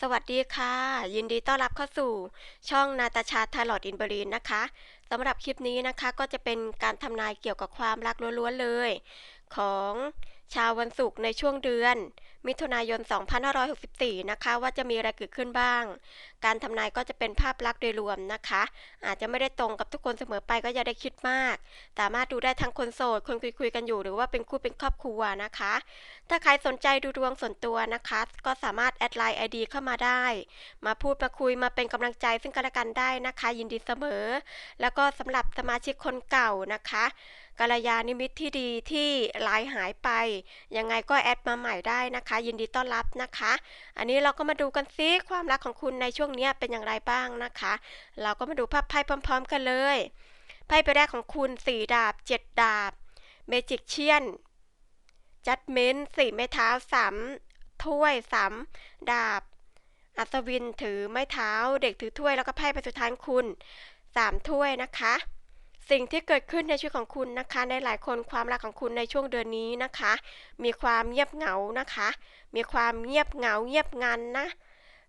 สวัสดีค่ะ ยินดีต้อนรับเข้าสู่ ช่องนาตาชาทาร์ลอดอินเบรีนนะคะสำหรับคลิปนี้นะคะก็จะเป็นการทำนายเกี่ยวกับความรักล้วนๆเลย ของ ชาววันศุกร์ในช่วงเดือน มิถุนายน 2564 นะคะ ว่าจะมีอะไรเกิดขึ้นบ้าง การทำนายก็จะเป็นภาพลักษณ์โดยรวมนะคะ อาจจะไม่ได้ตรงกับทุกคนเสมอไปก็อย่าได้คิดมาก สามารถดูได้ทั้งคนโสด คนคุยๆกันอยู่หรือว่าเป็นคู่เป็นครอบครัวนะคะ ถ้าใครสนใจดูดวงส่วนตัวนะคะ ก็สามารถแอดไลน์ ID เข้ามาได้ มาพูดมาคุยมาเป็นกำลังใจซึ่งกันและกันได้นะคะ ยินดีเสมอ แล้วก็สำหรับสมาชิกคนเก่านะคะ กัลยาณมิตที่ดีที่ลายหายไป ยังไงก็แอดมาใหม่ได้นะคะ ยินดีต้อนรับนะคะ อันนี้เราก็มาดูกันซิความรักของคุณในช่วงนี้เป็นอย่างไรบ้างนะคะ เราก็มาดูภาพไพ่พร้อม ๆ กันเลยไพ่ใบแรกของคุณสี่ดาบเจ็ดดาบเมจิกเชียนจัดเมนสี่ไม้เท้าสามถ้วยสามดาบ อัศวินถือไม้เท้า เด็กถือถ้วยแล้วก็ไพ่ใบสุดท้ายคุณสามถ้วยนะคะ สิ่งที่เกิดขึ้นในชีวิตของคุณนะคะ ในหลายคนความรักของคุณในช่วงเดือนนี้นะคะ มีความเงียบเหงานะคะ มีความเงียบเหงาเงียบงันนะ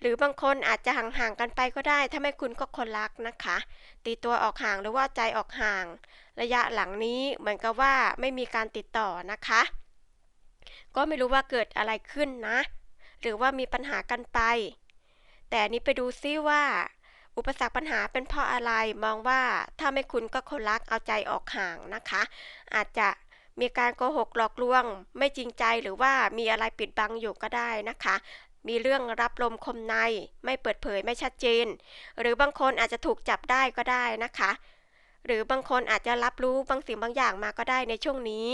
หรือบางคนอาจจะห่างๆกันไปก็ได้ ถ้าไม่คุณก็คนรักนะคะ ตีตัวออกห่างหรือว่าใจออกห่าง ระยะหลังนี้เหมือนกับว่าไม่มีการติดต่อนะคะ ก็ไม่รู้ว่าเกิดอะไรขึ้นนะ หรือว่ามีปัญหากันไป แต่นี้ไปดูซิว่า อุปสรรคปัญหาเป็นเพราะอะไรมองว่าถ้าไม่คุณก็คนรักเอาใจออกห่างนะคะ อาจจะมีการโกหกหลอกลวง ไม่จริงใจหรือว่ามีอะไรปิดบังอยู่ก็ได้นะคะ มีเรื่องรับลมคมใน ไม่เปิดเผยไม่ชัดเจน หรือบางคนอาจจะถูกจับได้ก็ได้นะคะ หรือบางคนอาจจะรับรู้บางสิ่งบางอย่างมาก็ได้ในช่วงนี้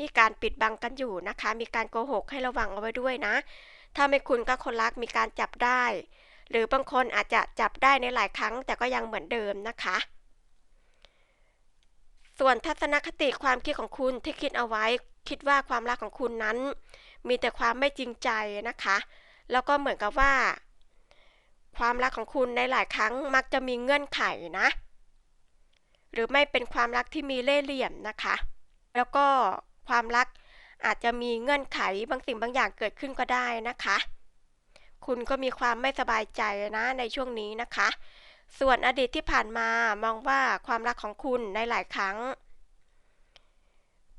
มีการปิดบังกันอยู่นะคะ มีการโกหกให้ระวังเอาไว้ด้วยนะ ถ้าไม่คุณก็คนรักมีการจับได้ หรือบางคนอาจจะจับได้ในหลายครั้งแต่ก็ยังเหมือนเดิมนะคะ ส่วนทัศนคติความคิดของคุณที่คิดเอาไว้ คิดว่าความรักของคุณนั้น มีแต่ความไม่จริงใจนะคะ แล้วก็เหมือนกับว่า ความรักของคุณในหลายครั้งมักจะมีเงื่อนไขนะ หรือไม่เป็นความรักที่มีเล่ห์เหลี่ยมนะคะ แล้วก็ความรักอาจจะมีเงื่อนไขบางสิ่งบางอย่างเกิดขึ้นก็ได้นะคะ คุณก็มีความไม่สบายใจนะในช่วงนี้นะคะ ส่วนอดีตที่ผ่านมามองว่าความรักของคุณในหลายครั้ง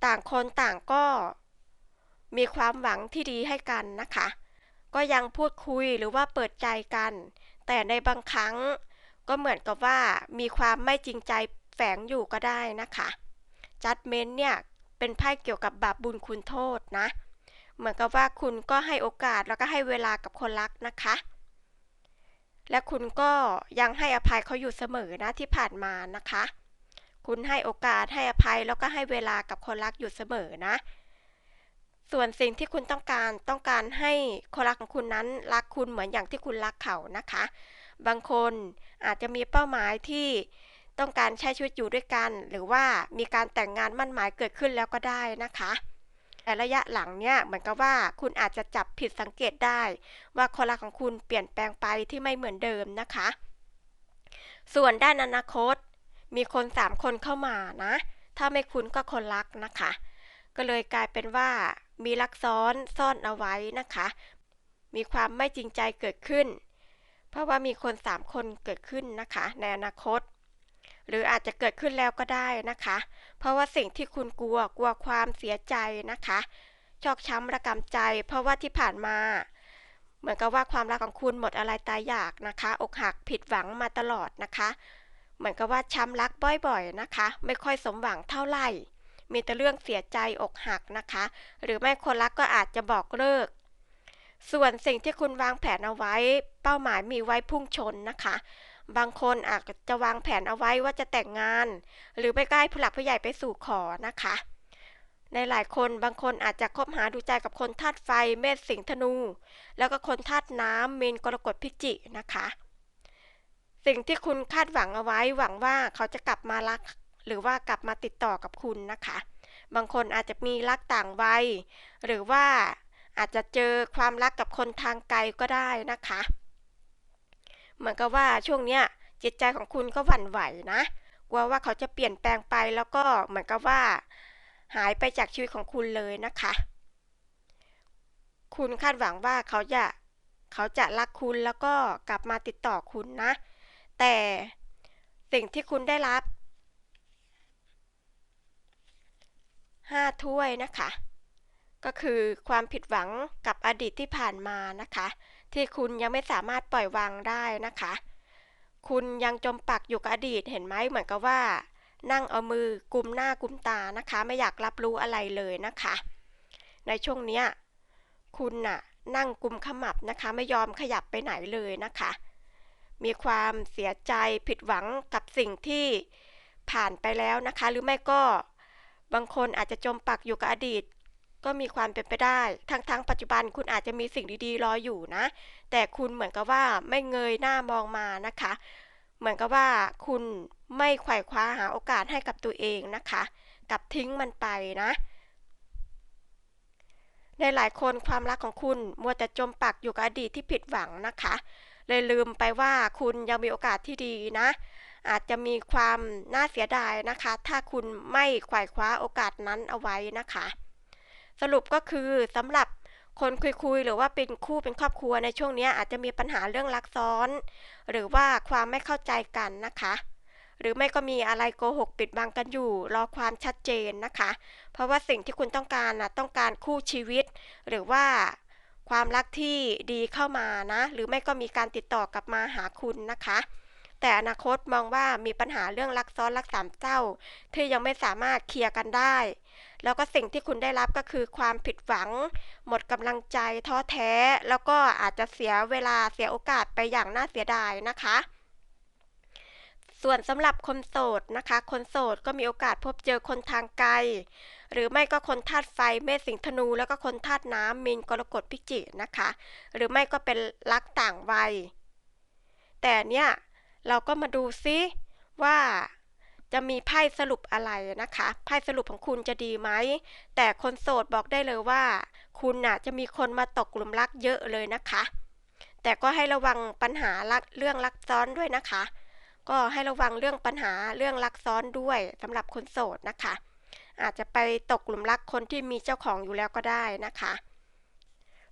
ต่างคนต่างก็มีความหวังที่ดีให้กันนะคะ ก็ยังพูดคุยหรือว่าเปิดใจกัน แต่ในบางครั้งก็เหมือนกับว่ามีความไม่จริงใจแฝงอยู่ก็ได้นะคะจัดเมนเนี่ยเป็นไพ่เกี่ยวกับบาปบุญคุณโทษนะ เหมือนกับว่าคุณก็ให้โอกาสแล้วก็ให้เวลากับคนรักนะคะ และคุณก็ยังให้อภัยเขาอยู่เสมอนะที่ผ่านมานะคะ คุณให้โอกาสให้อภัยแล้วก็ให้เวลากับคนรักอยู่เสมอนะ ส่วนสิ่งที่คุณต้องการต้องการให้คนรักของคุณนั้นรักคุณเหมือนอย่างที่คุณรักเขานะคะ บางคนอาจจะมีเป้าหมายที่ต้องการใช้ชีวิตอยู่ด้วยกัน หรือว่ามีการแต่งงานมั่นหมายเกิดขึ้นแล้วก็ได้นะคะ ระยะหลังเนี่ยเหมือนกับว่าคุณอาจจะจับผิดสังเกตได้ ว่าคนรักของคุณเปลี่ยนแปลงไปที่ไม่เหมือนเดิมนะคะ ส่วนด้านอนาคต มีคนสามคนเข้ามานะ ถ้าไม่คุ้นก็คนรักนะคะ ก็เลยกลายเป็นว่ามีลักซ้อนซ่อนเอาไว้นะคะ มีความไม่จริงใจเกิดขึ้น เพราะว่ามีคนสามคนเกิดขึ้นนะคะ ในอนาคต หรืออาจจะเกิดขึ้นแล้วก็ได้นะคะ เพราะว่าสิ่งที่คุณกลัวกลัวความเสียใจนะคะ ชอกช้ำระกำใจ เพราะว่าที่ผ่านมา เหมือนกับว่าความรักของคุณหมดอะไรตายอยากนะคะ อกหักผิดหวังมาตลอดนะคะ เหมือนกับว่าช้ำรักบ่อยๆนะคะ ไม่ค่อยสมหวังเท่าไหร่มีแต่เรื่องเสียใจอกหักนะคะ หรือไม่คนรักก็อาจจะบอกเลิก ส่วนสิ่งที่คุณวางแผนเอาไว้ เป้าหมายมีไว้พุ่งชนนะคะ บางคนอาจจะวางแผนเอาไว้ว่าจะแต่งงาน หรือไปใกล้ผู้หลักผู้ใหญ่ไปสู่ขอนะคะ ในหลายคนบางคนอาจจะคบหาดูใจกับคนธาตุไฟเมษสิงห์ธนู แล้วก็คนธาตุน้ำมีนกรกฎพิจินะคะ สิ่งที่คุณคาดหวังเอาไว้หวังว่าเขาจะกลับมารัก หรือว่ากลับมาติดต่อกับคุณนะคะ บางคนอาจจะมีรักต่างวัยหรือว่าอาจจะเจอความรักกับคนทางไกลก็ได้นะคะ เหมือนกับว่าช่วงเนี้ยจิตใจของคุณก็หวั่นไหวนะกลัวว่าเขาจะเปลี่ยนแปลงไปแล้วก็เหมือนกับว่า หายไปจากชีวิตของคุณเลยนะคะ คุณคาดหวังว่าเขาจะเขาจะรักคุณแล้วก็กลับมาติดต่อคุณนะ แต่สิ่งที่คุณได้รับ5ถ้วยนะคะ ก็คือความผิดหวังกับอดีตที่ผ่านมานะคะ ที่คุณยังไม่สามารถปล่อยวางได้นะคะ คุณยังจมปักอยู่กับอดีตเห็นไหมเหมือนกับว่า นั่งเอามือกุมหน้ากุมตานะคะ ไม่อยากรับรู้อะไรเลยนะคะ ในช่วงเนี้ยคุณน่ะนั่งกุมขมับนะคะ ไม่ยอมขยับไปไหนเลยนะคะ มีความเสียใจผิดหวังกับสิ่งที่ผ่านไปแล้วนะคะ หรือไม่ก็บางคนอาจจะจมปักอยู่กับอดีต ก็มีความเป็นไปได้ ทั้งๆงปัจจุบันคุณอาจจะมีสิ่งดีๆ รออยู่นะ แต่คุณเหมือนกับว่าไม่เงยหน้ามองมานะคะ เหมือนกับว่าคุณไม่ไขว่คว้าหาโอกาสให้กับตัวเองนะคะ กับทิ้งมันไปนะ ในหลายคนความรักของคุณมัวแต่จมปักอยู่กับอดีตที่ผิดหวังนะคะ เลยลืมไปว่าคุณยังมีโอกาสที่ดีนะอาจจะมีความน่าเสียดายนะคะ ถ้าคุณไม่ไขว่คว้าโอกาสนั้นเอาไว้นะคะ สรุปก็คือสำหรับคนคุยๆ หรือว่าเป็นคู่เป็นครอบครัวในช่วงนี้อาจจะมีปัญหาเรื่องรักซ้อน หรือว่าความไม่เข้าใจกันนะคะ หรือไม่ก็มีอะไรโกหกปิดบังกันอยู่ รอความชัดเจนนะคะ เพราะว่าสิ่งที่คุณต้องการนะต้องการคู่ชีวิต หรือว่าความรักที่ดีเข้ามานะ หรือไม่ก็มีการติดต่อกลับมาหาคุณนะคะ แต่อนาคตมองว่ามีปัญหาเรื่องรักซ้อนรักสามเศร้า ที่ยังไม่สามารถเคลียร์กันได้ แล้วก็สิ่งที่คุณได้รับก็คือความผิดหวัง หมดกำลังใจท้อแท้ แล้วก็อาจจะเสียเวลาเสียโอกาสไปอย่างน่าเสียดายนะคะ ส่วนสำหรับคนโสดนะคะ คนโสดก็มีโอกาสพบเจอคนทางไกล หรือไม่ก็คนธาตุไฟเมษสิงห์ธนู แล้วก็คนธาตุน้ำมีนกรกฎพิจิกนะคะ หรือไม่ก็เป็นรักต่างวัย แต่เนี่ยเราก็มาดูซิว่า จะมีไพ่สรุปอะไรนะคะ ไพ่สรุปของคุณจะดีไหม แต่คนโสดบอกได้เลยว่า คุณน่ะจะมีคนมาตกกลุ่มรักเยอะเลยนะคะ แต่ก็ให้ระวังปัญหาเรื่องรักซ้อนด้วยนะคะ ก็ให้ระวังเรื่องปัญหาเรื่องรักซ้อนด้วยสำหรับคนโสดนะคะ อาจจะไปตกกลุ่มรักคนที่มีเจ้าของอยู่แล้วก็ได้นะคะ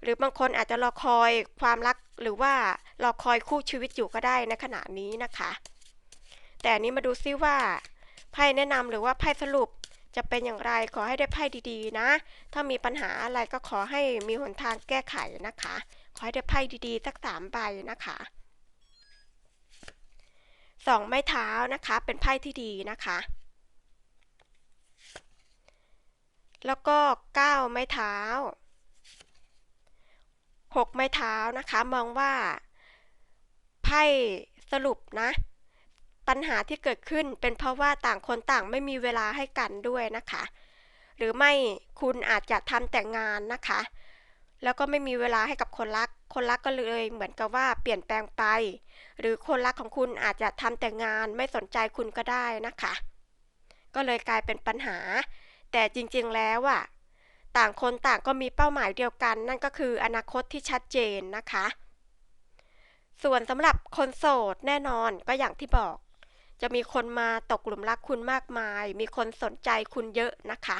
หรือบางคนอาจจะรอคอยความรักหรือว่ารอคอยคู่ชีวิตอยู่ก็ได้ในขณะนี้นะคะแต่นี้มาดูซิว่า ไพ่แนะนำหรือว่าไพ่สรุปจะเป็นอย่างไรขอให้ได้ไพ่ดีๆ นะ ถ้ามีปัญหาอะไรก็ขอให้มีหนทางแก้ไขนะคะ ขอให้ได้ไพ่ดีๆ สักสามใบนะคะสองไม้เท้านะคะ เป็นไพ่ที่ดีนะคะ แล้วก็เก้าไม้เท้าหกไม้เท้านะคะ มองว่าไพ่สรุปนะ ปัญหาที่เกิดขึ้นเป็นเพราะว่าต่างคนต่างไม่มีเวลาให้กันด้วยนะคะ หรือไม่คุณอาจจะทำแต่งงานนะคะ แล้วก็ไม่มีเวลาให้กับคนรัก คนรักก็เลยเหมือนกับว่าเปลี่ยนแปลงไป หรือคนรักของคุณอาจจะทำแต่งานไม่สนใจคุณก็ได้นะคะ ก็เลยกลายเป็นปัญหา แต่จริงๆแล้วอะต่างคนต่างก็มีเป้าหมายเดียวกัน นั่นก็คืออนาคตที่ชัดเจนนะคะ ส่วนสำหรับคนโสดแน่นอนก็อย่างที่บอก จะมีคนมาตกหลุมรักคุณมากมาย มีคนสนใจคุณเยอะนะคะ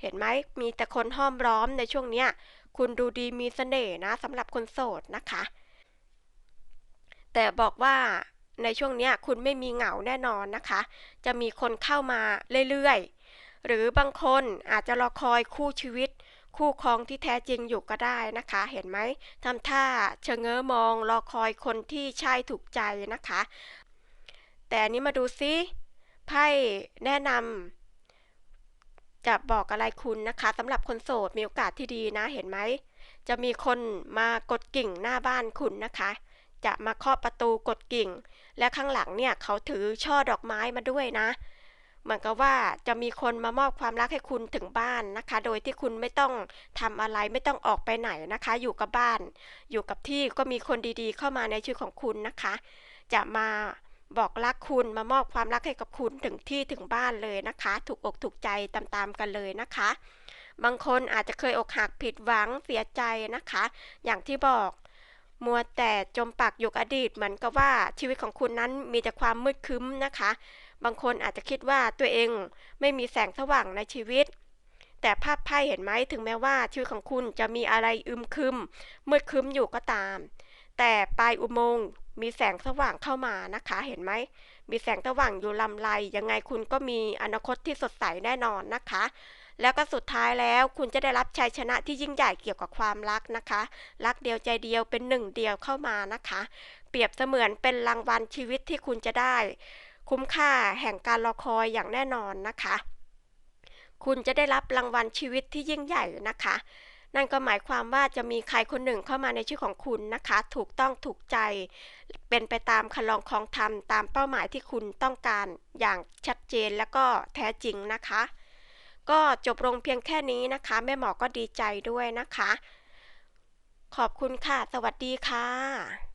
เห็นไหมมีแต่คนห้อมร้อมในช่วงนี้คุณดูดีมีเสน่ห์นะสำหรับคนโสดนะคะ แต่บอกว่าในช่วงนี้คุณไม่มีเหงาแน่นอนนะคะ จะมีคนเข้ามาเรื่อยๆ หรือบางคนอาจจะรอคอยคู่ชีวิต คู่ครองที่แท้จริงอยู่ก็ได้นะคะ เห็นไหมทำท่าเชงเง้อมองรอคอยคนที่ใช่ถูกใจนะคะ แต่อันนี้มาดูซิไพ่แนะนำจะบอกอะไรคุณนะคะสำหรับคนโสดมีโอกาสที่ดีนะเห็นไหม จะมีคนมากดกิ่งหน้าบ้านคุณนะคะ จะมาเคาะประตูกดกิ่ง และข้างหลังเนี่ยเขาถือช่อดอกไม้มาด้วยนะเหมือนกับว่าจะมีคนมามอบความรักให้คุณถึงบ้านนะคะ โดยที่คุณไม่ต้องทำอะไรไม่ต้องออกไปไหนนะคะ อยู่กับบ้าน อยู่กับที่ก็มีคนดีๆ เข้ามาในชีวิตของคุณนะคะ จะมา บอกรักคุณมามอบความรักให้กับคุณถึงที่ถึงบ้านเลยนะคะ ถูกอกถูกใจตามๆกันเลยนะคะ บางคนอาจจะเคยอกหักผิดหวังเสียใจนะคะ อย่างที่บอกมัวแต่จมปักอยู่อดีตเหมือนกับว่าชีวิตของคุณนั้นมีแต่ความมืดคึ้มนะคะ บางคนอาจจะคิดว่าตัวเองไม่มีแสงสว่างในชีวิต แต่ภาพไพ่เห็นไหมถึงแม้ว่าชีวิตของคุณจะมีอะไรอึมครึมมืดครึมอยู่ก็ตาม แต่ปลายอุโมงค์มีแสงสว่างเข้ามานะคะ เห็นไหม มีแสงสว่างอยู่ลำไร ยังไงคุณก็มีอนาคตที่สดใสแน่นอนนะคะ แล้วก็สุดท้ายแล้วคุณจะได้รับชัยชนะที่ยิ่งใหญ่เกี่ยวกับความรักนะคะ รักเดียวใจเดียวเป็นหนึ่งเดียวเข้ามานะคะ เปรียบเสมือนเป็นรางวัลชีวิตที่คุณจะได้ คุ้มค่าแห่งการรอคอยอย่างแน่นอนนะคะ คุณจะได้รับรางวัลชีวิตที่ยิ่งใหญ่นะคะ นั่นก็หมายความว่าจะมีใครคนหนึ่งเข้ามาในชื่อของคุณนะคะ ถูกต้องถูกใจ เป็นไปตามคันลองคองธรรมตามเป้าหมายที่คุณต้องการอย่างชัดเจนและก็แท้จริงนะคะ ก็จบลงเพียงแค่นี้นะคะ แม่หมอก็ดีใจด้วยนะคะ ขอบคุณค่ะ สวัสดีค่ะ